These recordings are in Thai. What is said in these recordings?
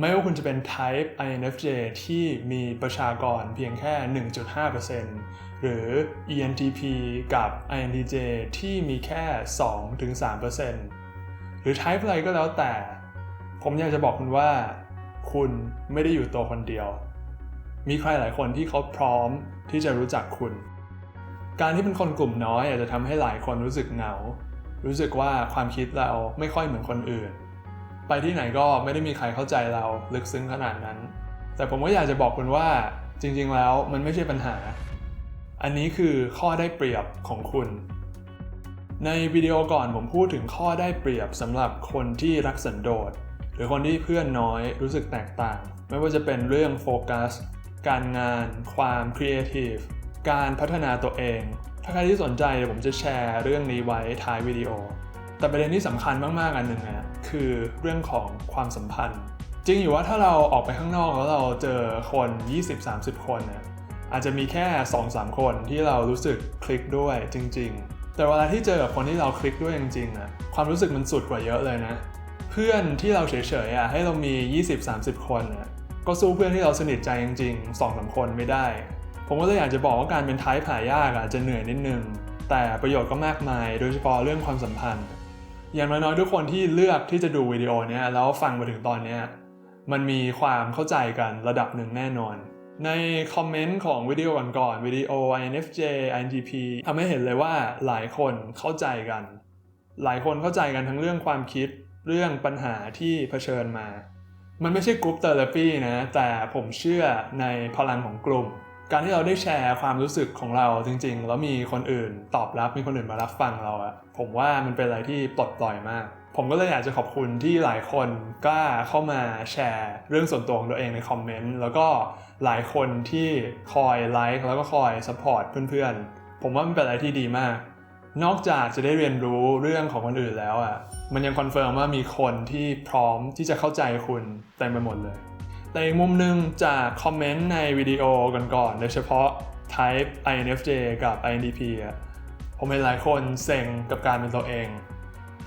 ไม่ว่าคุณจะเป็น type INFJ ที่มีประชากรเพียงแค่ 1.5%หรือ ENTP กับ INTJ ที่มีแค่ 2-3%หรือ type อะไรก็แล้วแต่ ผมอยากจะบอกคุณว่า คุณไม่ได้อยู่ตัวคนเดียว มีใครหลายคนที่เขาพร้อมที่จะรู้จักคุณ การที่เป็นคนกลุ่มน้อยอาจจะทำให้หลายคนรู้สึกเหงา รู้สึกว่าความคิดเราไม่ค่อยเหมือนคนอื่น ไปที่ไหนก็ไม่ได้มีใครเข้าใจเราลึกซึ้งขนาดนั้น แต่ผมก็อยากจะบอกคุณว่าจริงๆแล้วมันไม่ใช่ปัญหา อันนี้คือข้อได้เปรียบของคุณ ในวิดีโอก่อนผมพูดถึงข้อได้เปรียบสำหรับคนที่รักสันโดษหรือคนที่เพื่อนน้อยรู้สึกแตกต่าง ไม่ว่าจะเป็นเรื่องโฟกัส การงาน ความครีเอทีฟการพัฒนาตัวเอง ถ้าใครที่สนใจเดี๋ยวผมจะแชร์เรื่องนี้ไว้ท้ายวิดีโอ แต่ประเด็นที่สำคัญมากๆอันหนึ่งนะ คือเรื่องของความสัมพันธ์ จริงอยู่ว่าถ้าเราออกไปข้างนอกแล้วเราเจอคน 20-30 คนเนี่ยอาจจะมีแค่ 2-3 คนที่เรารู้สึกคลิกด้วยจริง ๆ แต่เวลาที่เจอกับคนที่เราคลิกด้วยจริงๆนะความรู้สึกมันสุดกว่าเยอะเลยนะ เพื่อนที่เราเฉยๆอะให้เรามี 20-30 คนนะก็สู้เพื่อนที่เราสนิทใจจริงๆ2-3คนไม่ได้ ผมก็เลยอยากจะบอกว่าการเป็นไทป์หายากอาจจะเหนื่อยนิดนึง แต่ประโยชน์ก็มากมาย โดยเฉพาะเรื่องความสัมพันธ์ อย่างน้อยๆ ทุกคนที่เลือกที่จะดูวิดีโอเนี้ยแล้วฟังมาถึงตอนเนี้ยมันมีความเข้าใจกันระดับหนึ่งแน่นอน ในคอมเมนต์ของวิดีโอก่อนๆวิดีโอ INFJ INTP ทำให้เห็นเลยว่าหลายคนเข้าใจกัน หลายคนเข้าใจกันทั้งเรื่องความคิดเรื่องปัญหาที่เผชิญมา มันไม่ใช่กรุ๊ปเทอราปีนะ แต่ผมเชื่อในพลังของกลุ่ม การที่เราได้แชร์ความรู้สึกของเราจริง ๆ แล้วมีคนอื่นตอบรับมีคนอื่นมารับฟังเราอะผมว่ามันเป็นอะไรที่ปลดปล่อยมาก ผมก็เลยอยากจะขอบคุณที่หลายคนกล้าเข้ามาแชร์เรื่องส่วนตัวของตัวเองในคอมเมนต์แล้วก็หลายคนที่คอยไลค์แล้วก็คอยสปอร์ตเพื่อนๆ ผมว่ามันเป็นอะไรที่ดีมาก นอกจากจะได้เรียนรู้เรื่องของคนอื่นแล้วอะมันยังคอนเฟิร์มว่ามีคนที่พร้อมที่จะเข้าใจคุณเต็มไปหมดเลย แต่อีกมุมหนึ่งจากคอมเมนต์ในวิดีโอก่อนๆโดยเฉพาะ Type INFJ กับ INTP ผมเห็นหลายคนเซ็งกับการเป็นตัวเอง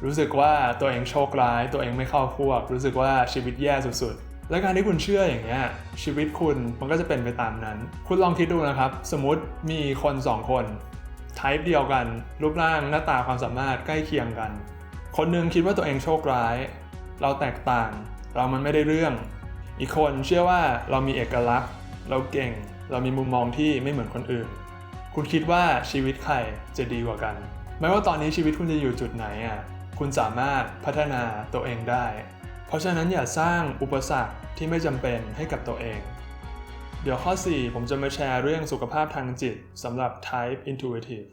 รู้สึกว่าตัวเองโชคร้าย ตัวเองไม่เข้าพวก รู้สึกว่าชีวิตแย่สุดๆ และการที่คุณเชื่ออย่างเงี้ยชีวิตคุณมันก็จะเป็นไปตามนั้น คุณลองคิดดูนะครับ สมมติมีคนสองคนไทป์เดียวกัน รูปร่างหน้าตาความสามารถใกล้เคียงกัน คนหนึงคิดว่าตัวเองโชคร้าย เราแตกต่าง เรามันไม่ได้เรื่อง อีกคนเชื่อว่าเรามีเอกลักษณ์ เราเก่ง เรามีมุมมองที่ไม่เหมือนคนอื่น คุณคิดว่าชีวิตใครจะดีกว่ากัน ไม่ว่าตอนนี้ชีวิตคุณจะอยู่จุดไหนอะ คุณสามารถพัฒนาตัวเองได้ เพราะฉะนั้นอย่าสร้างอุปสรรคที่ไม่จำเป็นให้กับตัวเอง เดี๋ยวข้อ 4 ผมจะมาแชร์เรื่องสุขภาพทางจิตสำหรับ Type Intuitive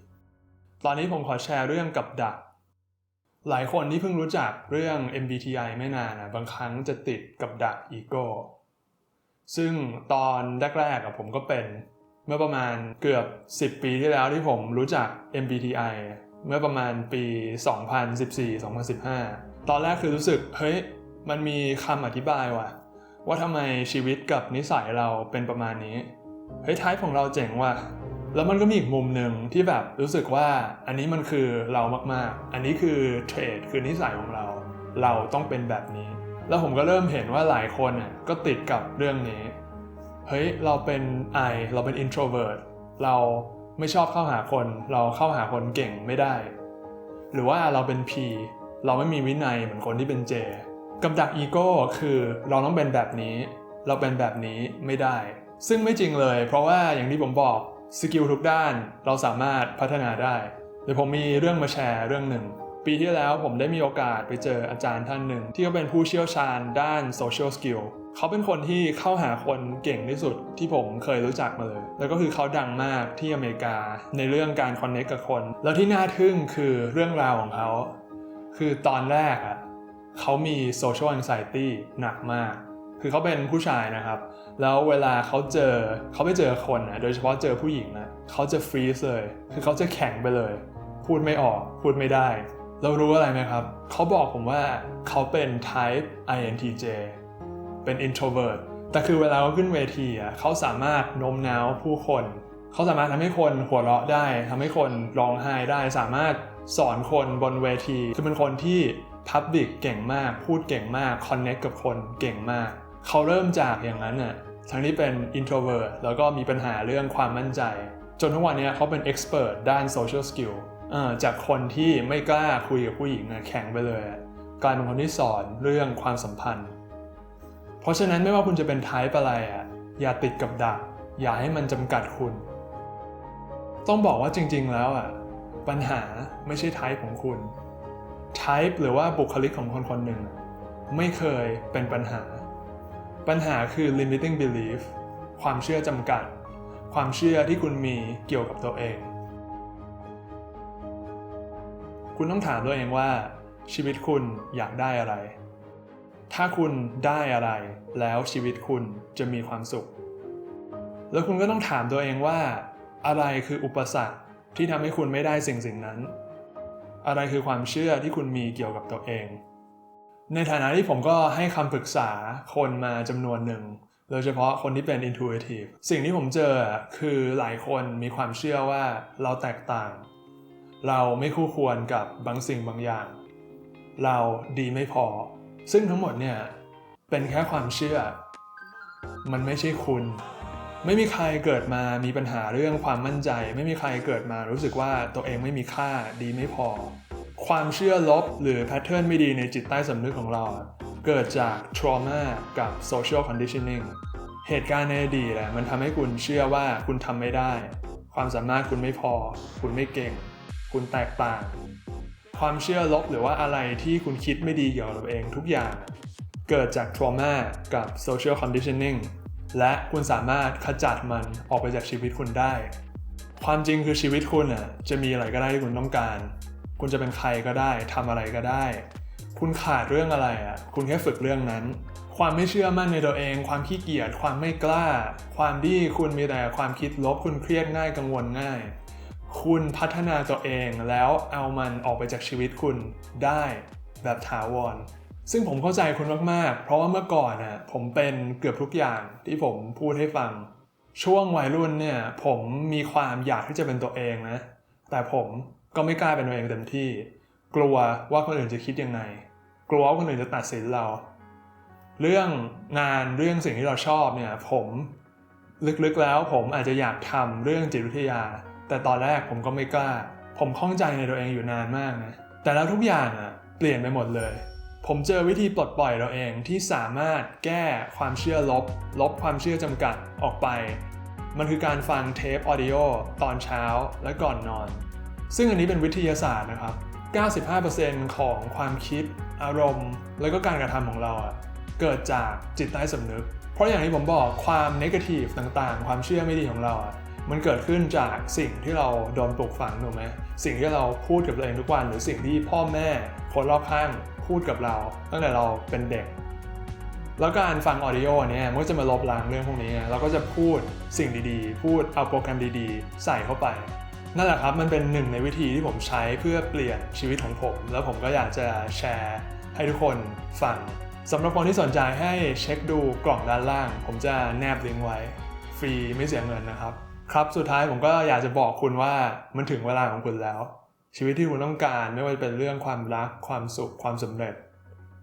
ตอนนี้ผมขอแชร์เรื่องกับดัก หลายคนที่เพิ่งรู้จักเรื่อง MBTI ไม่นานนะบางครั้งจะติดกับดักอีโก้ซึ่งตอนแรกๆอะผมก็เป็นเมื่อประมาณเกือบ 10 ปีที่แล้วที่ผมรู้จัก MBTI เมื่อประมาณปี 2014-2015 ตอนแรกคือรู้สึก เฮ้ย มันมีคำอธิบายว่ะ ว่าทำไมชีวิตกับนิสัยเราเป็นประมาณนี้ เฮ้ยทป์ของเราเจ๋งว่ะ แล้วมันก็มีอีกมุมหนึ่งที่แบบรู้สึกว่าอันนี้มันคือเรามากๆ อันนี้คือเทรดคือนิสัยของเรา เราต้องเป็นแบบนี้ แล้วผมก็เริ่มเห็นว่าหลายคนน่ะก็ติดกับเรื่องนี้ เฮ้ยเราเป็น I เราเป็น introvert เราไม่ชอบเข้าหาคน เราเข้าหาคนเก่งไม่ได้ หรือว่าเราเป็น P เราไม่มีวินัยเหมือนคนที่เป็น J กับดักอีโก้คือเราต้องเป็นแบบนี้ เราเป็นแบบนี้ไม่ได้ ซึ่งไม่จริงเลย เพราะว่าอย่างที่ผมบอก สกิลทุกด้านเราสามารถพัฒนาได้เดี๋ยวผมมีเรื่องมาแชร์เรื่องหนึ่ง ปีที่แล้วผมได้มีโอกาสไปเจออาจารย์ท่านหนึ่ง ที่เขาเป็นผู้เชี่ยวชาญด้านโซเชียลสกิลเขาเป็นคนที่เข้าหาคนเก่งที่สุดที่ผมเคยรู้จักมาเลย แล้วก็คือเขาดังมากที่อเมริกาในเรื่องการคอนเน c t กับคน แล้วที่น่าทึ่งคือเรื่องราวของเขา คือตอนแรกอะ่ะเขามี social anxiety หนักมาก คือเขาเป็นผู้ชายนะครับ แล้วเวลาเขาเจอเขาไปเจอคนนะโดยเฉพาะเจอผู้หญิงนะเขาจะฟรีซเลย คือเขาจะแข็งไปเลย พูดไม่ออกพูดไม่ได้ เรารู้อะไรไหมครับ เขาบอกผมว่าเขาเป็น type INTJ เป็น introvert แต่คือเวลาเขาขึ้นเวทีอะเขาสามารถโน้มน้าวผู้คน เขาสามารถทำให้คนหัวเราะได้ทำให้คนร้องไห้ได้ สามารถสอนคนบนเวที คือเป็นคนที่ Public เก่งมาก พูดเก่งมาก Connect กับคนเก่งมาก เขาเริ่มจากอย่างนั้นน่ะทั้งที่เป็น introvert แล้วก็มีปัญหาเรื่องความมั่นใจ จนทุกวันนี้เขาเป็น expert ด้าน social skill จากคนที่ไม่กล้าคุยกับผู้หญิงแข็งไปเลย กลายเป็นคนที่สอนเรื่องความสัมพันธ์ เพราะฉะนั้นไม่ว่าคุณจะเป็น type อะไรอะอย่าติดกับดัก อย่าให้มันจำกัดคุณ ต้องบอกว่าจริง ๆ แล้วอะปัญหาไม่ใช่ type ของคุณ type หรือว่าบุคลิกของคนคนหนึ่งไม่เคยเป็นปัญหา ปัญหาคือ limiting belief ความเชื่อจำกัด ความเชื่อที่คุณมีเกี่ยวกับตัวเอง คุณต้องถามตัวเองว่า ชีวิตคุณอยากได้อะไร ถ้าคุณได้อะไร แล้วชีวิตคุณจะมีความสุข แล้วคุณก็ต้องถามตัวเองว่า อะไรคืออุปสรรคที่ทำให้คุณไม่ได้สิ่งสิ่งนั้น อะไรคือความเชื่อที่คุณมีเกี่ยวกับตัวเอง ในฐานะที่ผมก็ให้คำปรึกษาคนมาจำนวนหนึ่ง โดยเฉพาะคนที่เป็น intuitive สิ่งที่ผมเจอคือหลายคนมีความเชื่อว่าเราแตกต่าง เราไม่คู่ควรกับบางสิ่งบางอย่าง เราดีไม่พอ ซึ่งทั้งหมดเนี่ย เป็นแค่ความเชื่อ มันไม่ใช่คุณ ไม่มีใครเกิดมามีปัญหาเรื่องความมั่นใจ ไม่มีใครเกิดมารู้สึกว่าตัวเองไม่มีค่าดีไม่พอ ความเชื่อลบหรือแพทเทิร์นไม่ดีในจิตใต้สำนึกของเรา เกิดจาก trauma กับ social conditioning เหตุการณ์ในอดีตอะมันทำให้คุณเชื่อว่าคุณทำไม่ได้ ความสามารถคุณไม่พอ คุณไม่เก่ง คุณแตกต่าง ความเชื่อลบหรือว่าอะไรที่คุณคิดไม่ดีเกี่ยวกับตัวเองทุกอย่าง เกิดจาก trauma กับ social conditioning และคุณสามารถขจัดมันออกไปจากชีวิตคุณได้ ความจริงคือชีวิตคุณอะจะมีอะไรก็ได้ที่คุณต้องการ คุณจะเป็นใครก็ได้ทำอะไรก็ได้ คุณขาดเรื่องอะไรอะ คุณแค่ฝึกเรื่องนั้น ความไม่เชื่อมั่นในตัวเอง ความขี้เกียจ ความไม่กล้า ความที่คุณมีแต่ความคิดลบ คุณเครียดง่ายกังวลง่าย คุณพัฒนาตัวเองแล้วเอามันออกไปจากชีวิตคุณได้แบบถาวร ซึ่งผมเข้าใจคุณมากๆ เพราะว่าเมื่อก่อนน่ะผมเป็นเกือบทุกอย่างที่ผมพูดให้ฟัง ช่วงวัยรุ่นเนี่ยผมมีความอยากที่จะเป็นตัวเองนะ แต่ผม ก็ไม่กล้าเป็นตัวเองเต็มที่ กลัวว่าคนอื่นจะคิดยังไง กลัวว่าคนอื่นจะตัดสินเรา เรื่องงานเรื่องสิ่งที่เราชอบเนี่ยผมลึกๆแล้วผมอาจจะอยากทำเรื่องจิตวิทยา แต่ตอนแรกผมก็ไม่กล้า ผมข้องใจในตัวเองอยู่นานมากนะแต่แล้วทุกอย่างอะเปลี่ยนไปหมดเลย ผมเจอวิธีปลดปล่อยเราเองที่สามารถแก้ความเชื่อลบ ลบความเชื่อจำกัดออกไป มันคือการฟังเทปออดิโอตอนเช้าและก่อนนอน ซึ่งอันนี้เป็นวิทยาศาสตร์นะครับ 95%ของความคิด อารมณ์ แล้วก็การกระทำของเราอะเกิดจากจิตใต้สำนึก เพราะอย่างที่ผมบอกความนกาทีฟต่างๆ ความเชื่อไม่ดีของเราอะมันเกิดขึ้นจากสิ่งที่เราโดนปลูกฝังถูกไหมสิ่งที่เราพูดกับตัวเองทุกวัน หรือสิ่งที่พ่อแม่คนรอบข้างพูดกับเรา ตั้งแต่เราเป็นเด็ก แล้วการฟังออดิโอเนี่ยมันก็จะมาลบล้างเรื่องพวกนี้เราก็จะพูดสิ่งดีๆ พูดเอาโปรแกรมดีๆ ใส่เข้าไป นั่นแหละครับมันเป็นหนึ่งในวิธีที่ผมใช้เพื่อเปลี่ยนชีวิตของผม แล้วผมก็อยากจะแชร์ให้ทุกคนฟังสำหรับคนที่สนใจให้เช็คดูกล่องด้านล่าง ผมจะแนบลิงก์ไว้ ฟรีไม่เสียเงินนะครับ ครับสุดท้ายผมก็อยากจะบอกคุณว่ามันถึงเวลาของคุณแล้ว ชีวิตที่คุณต้องการไม่ว่าจะเป็นเรื่องความรักความสุขความสำเร็จ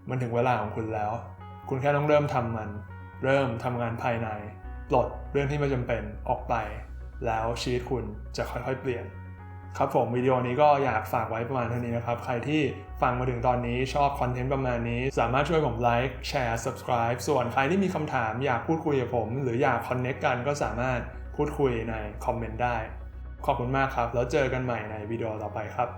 มันถึงเวลาของคุณแล้ว คุณแค่ต้องเริ่มทำมัน เริ่มทำงานภายใน ปลดเรื่องที่ไม่จำเป็นออกไป แล้วชีวิตคุณจะค่อยๆ เปลี่ยน ครับผมวิดีโอนี้ก็อยากฝากไว้ประมาณเท่านี้นะครับ ใครที่ฟังมาถึงตอนนี้ชอบคอนเทนต์ประมาณนี้ สามารถช่วยผมไลค์แชร์ subscribe ส่วนใครที่มีคำถามอยากพูดคุยกับผม หรืออยากคอนเน็กกันก็สามารถพูดคุยในคอมเมนต์ได้ ขอบคุณมากครับ แล้วเจอกันใหม่ในวิดีโอต่อไปครับ